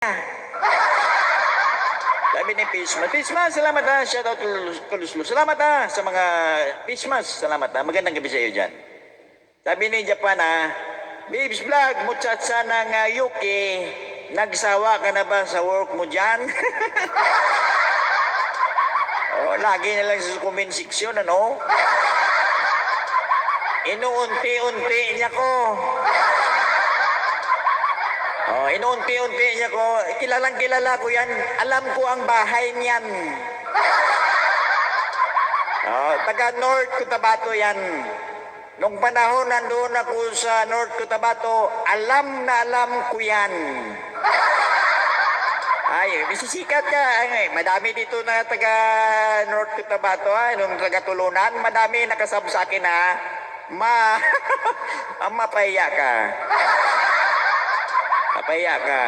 Sabi ni Pismas. Pismas, salamat ha. Shout out to Luslo. Salamat ha sa mga Pismas. Salamat ha. Magandang gabi sa iyo dyan. Sabi ni Japan ha, Babes Vlog, muchacha ng uh, Yuki, nagsawa ka na ba sa work mo dyan? oh, lagi na lang sa comment section, ano? Inuunti-unti niya ko. Inuunti-unti niya ko. Kilalang kilala ko yan. Alam ko ang bahay niyan. Oh, taga North Cotabato yan. Nung panahon nandoon ako sa North Cotabato, alam na alam ko yan. Ay, misisikat ka. Ay, madami dito na taga North Cotabato, ay, nung taga Tulunan, madami nakasab sa akin ha. Ma, ang mapaya ka. Mapaya ka.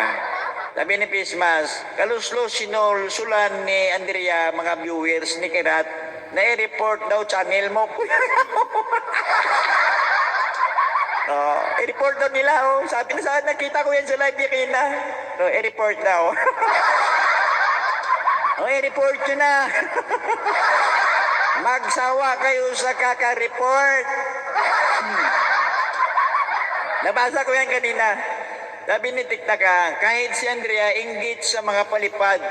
Sabi ni Pismas, kaluslo sinol sulan ni Andrea, mga viewers ni Kirat, na i-report daw channel mo. oh, i-report daw nila, oh. Sabi na sa akin, nakita ko yan sa live niya kanina. Oh, i-report daw. oh, i-report nyo na. Magsawa kayo sa kaka-report. Hmm. Nabasa ko yan kanina. Sabi ni Tiktaka, kahit si Andrea inggit sa mga palipad,